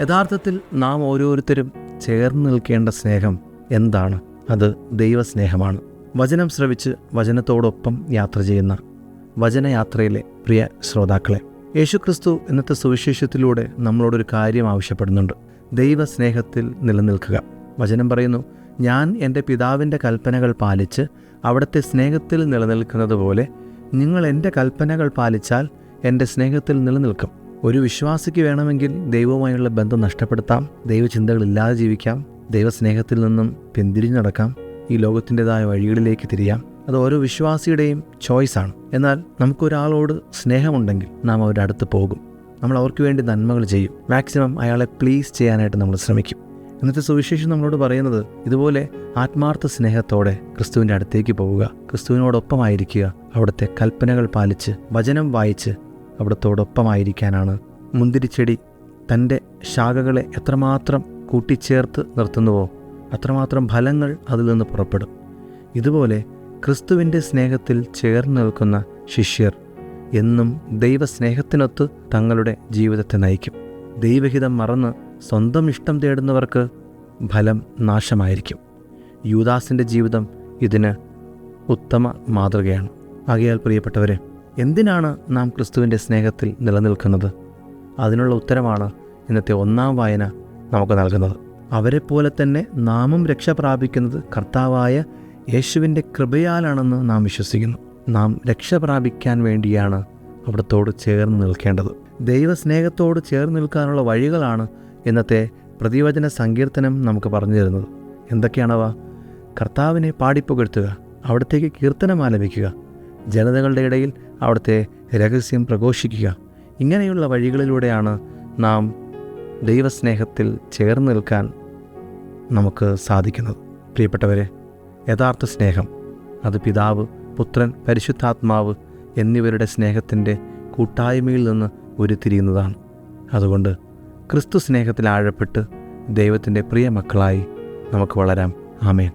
യഥാർത്ഥത്തിൽ നാം ഓരോരുത്തരും ചേർന്ന് നിൽക്കേണ്ട സ്നേഹം എന്താണ്? അത് ദൈവസ്നേഹമാണ്. വചനം ശ്രവിച്ച് വചനത്തോടൊപ്പം യാത്ര ചെയ്യുന്ന വചനയാത്രയിലെ പ്രിയ ശ്രോതാക്കളെ യേശുക്രിസ്തു ഇന്നത്തെ സുവിശേഷത്തിലൂടെ നമ്മളോടൊരു കാര്യം ആവശ്യപ്പെടുന്നുണ്ട്. ദൈവസ്നേഹത്തിൽ നിലനിൽക്കുക. വചനം പറയുന്നു ഞാൻ എന്റെ പിതാവിന്റെ കൽപ്പനകൾ പാലിച്ച് അവിടുത്തെ സ്നേഹത്തിൽ നിലനിൽക്കുന്നത് പോലെ നിങ്ങൾ എന്റെ കൽപ്പനകൾ പാലിച്ചാൽ എന്റെ സ്നേഹത്തിൽ നിലനിൽക്കും. ഒരു വിശ്വാസിക്ക് വേണമെങ്കിൽ ദൈവവുമായുള്ള ബന്ധം നഷ്ടപ്പെടുത്താം. ദൈവചിന്തകളില്ലാതെ ജീവിക്കാം. ദൈവസ്നേഹത്തിൽ നിന്നും പിന്തിരിഞ്ഞു നടക്കാം. ഈ ലോകത്തിന്റെതായ വഴികളിലേക്ക് തിരിയാം. അത് ഓരോ വിശ്വാസിയുടെയും ചോയ്സാണ് എന്നാൽ നമുക്കൊരാളോട് സ്നേഹമുണ്ടെങ്കിൽ നാം അവരുടെ അടുത്ത് പോകും. നമ്മൾ അവർക്ക് വേണ്ടി നന്മകൾ ചെയ്യും. മാക്സിമം അയാളെ പ്ലീസ് ചെയ്യാനായിട്ട് നമ്മൾ ശ്രമിക്കും. ഇന്നത്തെ സുവിശേഷം നമ്മളോട് പറയുന്നത് ഇതുപോലെ ആത്മാർത്ഥ സ്നേഹത്തോടെ ക്രിസ്തുവിന്റെ അടുത്തേക്ക് പോവുക. ക്രിസ്തുവിനോടൊപ്പമായിരിക്കുക. അവിടുത്തെ കൽപ്പനകൾ പാലിച്ച് വചനം വായിച്ച് അവിടത്തോടൊപ്പമായിരിക്കാനാണ്. മുന്തിരിച്ചെടി തന്റെ ശാഖകളെ എത്രമാത്രം കൂട്ടിച്ചേർത്ത് നിർത്തുന്നുവോ അത്രമാത്രം ഫലങ്ങൾ അതിൽ നിന്ന് പുറപ്പെടും. ഇതുപോലെ ക്രിസ്തുവിന്റെ സ്നേഹത്തിൽ ചേർന്ന് നിൽക്കുന്ന ശിഷ്യർ എന്നും ദൈവസ്നേഹത്തിനൊത്ത് തങ്ങളുടെ ജീവിതത്തെ നയിക്കും. ദൈവഹിതം മറന്ന് സ്വന്തം ഇഷ്ടം തേടുന്നവർക്ക് ഫലം നാശമായിരിക്കും. യൂദാസിന്റെ ജീവിതം ഇതിന് ഉത്തമ മാതൃകയാണ്. ആകയാൽ പ്രിയപ്പെട്ടവരെ എന്തിനാണ് നാം ക്രിസ്തുവിന്റെ സ്നേഹത്തിൽ നിലനിൽക്കുന്നത്? അതിനുള്ള ഉത്തരമാണ് ഇന്നത്തെ ഒന്നാം വായന നമുക്ക് നൽകുന്നത്. അവരെപ്പോലെ തന്നെ നാമും രക്ഷ പ്രാപിക്കുന്നത് കർത്താവായ യേശുവിന്റെ കൃപയാലാണെന്ന് നാം വിശ്വസിക്കുന്നു. നാം രക്ഷ പ്രാപിക്കാൻ വേണ്ടിയാണ് അവിടത്തോട് ചേർന്ന് നിൽക്കേണ്ടത്. ദൈവസ്നേഹത്തോട് ചേർന്ന് നിൽക്കാനുള്ള വഴികളാണ് ഇന്നത്തെ പ്രതിവചന സങ്കീർത്തനം നമുക്ക് പറഞ്ഞു തരുന്നത്. എന്തൊക്കെയാണവ? കർത്താവിനെ പാടിപ്പുകഴ്ത്തുക അവിടത്തേക്ക് കീർത്തനം ആലപിക്കുക ജനതകളുടെ ഇടയിൽ അവിടുത്തെ രഹസ്യം പ്രഘോഷിക്കുക. ഇങ്ങനെയുള്ള വഴികളിലൂടെയാണ് നാം ദൈവസ്നേഹത്തിൽ ചേർന്ന് നിൽക്കാൻ നമുക്ക് സാധിക്കുന്നത്. പ്രിയപ്പെട്ടവരെ യഥാർത്ഥ സ്നേഹം അത് പിതാവ് പുത്രൻ പരിശുദ്ധാത്മാവ് എന്നിവരുടെ സ്നേഹത്തിന്റെ കൂട്ടായ്മയിൽ നിന്ന് ഉരുത്തിരിയുന്നതാണ്. അതുകൊണ്ട് ക്രിസ്തു സ്നേഹത്തിൽ ആഴപ്പെട്ട് ദൈവത്തിന്റെ പ്രിയ മക്കളായി നമുക്ക് വളരാം. ആമേൻ.